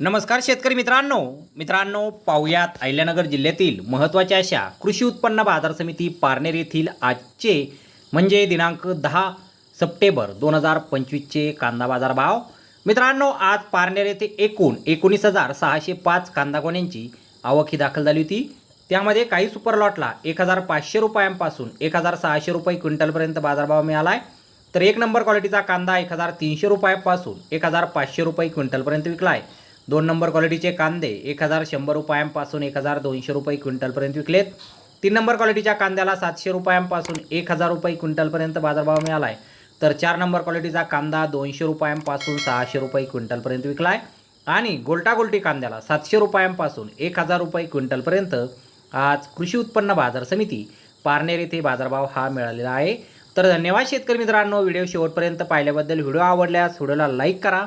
नमस्कार शेतकरी मित्रांनो. मित्रांनो पाहुयात अहिल्यानगर जिल्ह्यातील महत्त्वाच्या अशा कृषी उत्पन्न बाजार समिती पारनेर येथील आजचे म्हणजे दिनांक दहा सप्टेंबर दोन हजार पंचवीसचे कांदा बाजार भाव. मित्रांनो आज पारनेर येथे एकूण एकोणीस हजार सहाशे पाच कांदा गोण्यांची आवक ही दाखल झाली होती. त्यामध्ये काही सुपर लॉटला एक हजार पाचशे रुपयांपासून एक हजार सहाशे रुपये क्विंटलपर्यंत बाजारभाव मिळाला आहे तर एक नंबर क्वालिटीचा कांदा एक हजार तीनशे रुपयापासून एक हजार पाचशे रुपये क्विंटलपर्यंत विकला आहे दोन नंबर क्वालिटीचे कांदे एक हजार शंभर रुपयांपासून एक हजार दोनशे रुपये क्विंटलपर्यंत विकलेत. तीन नंबर क्वालिटीच्या कांद्याला सातशे रुपयांपासून एक हजार रुपये क्विंटलपर्यंत बाजारभाव मिळाला आहे तर चार नंबर क्वालिटीचा कांदा दोनशे रुपयांपासून सहाशे रुपये क्विंटलपर्यंत विकला आहे आणि गोल्टा गोल्टी कांद्याला सातशे रुपयांपासून एक हजार रुपये क्विंटलपर्यंत आज कृषी उत्पन्न बाजार समिती पारनेर येथे बाजारभाव हा मिळालेला आहे. तर धन्यवाद शेतकरी मित्रांनो व्हिडिओ शेवटपर्यंत पाहिल्याबद्दल व्हिडिओ आवडल्यास व्हिडिओला लाईक करा.